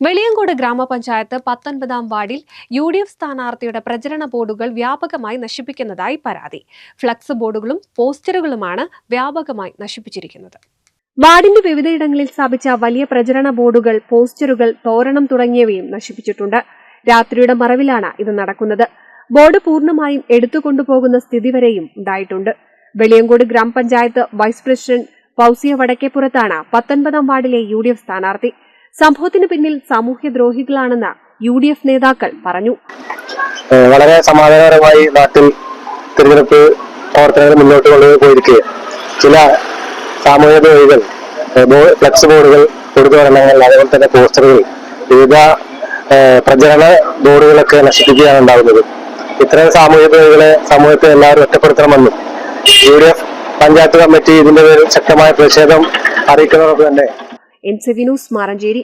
വെളിയങ്കോട് ഗ്രാമപഞ്ചായത്ത് പത്തൊൻപതാം വാർഡിൽ യു ഡി എഫ് സ്ഥാനാർത്ഥിയുടെ പ്രചരണ ബോർഡുകൾ വ്യാപകമായി നശിപ്പിക്കുന്നതായി പരാതി. ഫ്ലക്സ് ബോർഡുകളും പോസ്റ്ററുകളുമാണ് വ്യാപകമായി നശിപ്പിച്ചിരിക്കുന്നത്. വാർഡിന്റെ വിവിധയിടങ്ങളിൽ സ്ഥാപിച്ച വലിയ പ്രചരണ ബോർഡുകൾ പോസ്റ്ററുകൾ തോരണം തുടങ്ങിയവയും നശിപ്പിച്ചിട്ടുണ്ട്. രാത്രിയുടെ മറവിലാണ് ഇത് നടക്കുന്നത്. ബോർഡ് പൂർണമായും എടുത്തുകൊണ്ടുപോകുന്ന സ്ഥിതി വരെയും ഉണ്ടായിട്ടുണ്ട്. വെളിയങ്കോട് ഗ്രാമപഞ്ചായത്ത് വൈസ് പ്രസിഡന്റ് ഫൗസിയ വടക്കേപ്പുറത്താണ് പത്തൊൻപതാം വാർഡിലെ യു ഡി എഫ് സ്ഥാനാർത്ഥി. സംഭവത്തിന് പിന്നിൽ സാമൂഹ്യദ്രോഹികളാണെന്ന് യു ഡി എഫ് നേതാക്കൾ പറഞ്ഞു. വളരെ സമാധാനപരമായി നാട്ടിൽ തിരഞ്ഞെടുപ്പ് പ്രവർത്തനങ്ങൾ മുന്നോട്ട് കൊണ്ടുപോയിരിക്കുക ചില സാമൂഹ്യദ്രോഹികൾ ഫ്ലക്സ് ബോർഡുകൾ കൊടുത്തുവരണങ്ങൾ അതുപോലെ തന്നെ പോസ്റ്ററുകൾ വിവിധ പ്രചരണ ബോർഡുകളൊക്കെ നശിപ്പിക്കുകയാണ് ഉണ്ടാകുന്നത്. ഇത്തരം സാമൂഹ്യദ്രോഹികളെ സമൂഹത്തെ എല്ലാവരും ഒറ്റപ്പെടുത്തണമെന്നും U D F panchayat committee ഇതിന്റെ പേരിൽ ശക്തമായ പ്രതിഷേധം അറിയിക്കുന്നതോടൊപ്പം തന്നെ എൻ സി വി മാറഞ്ചേരി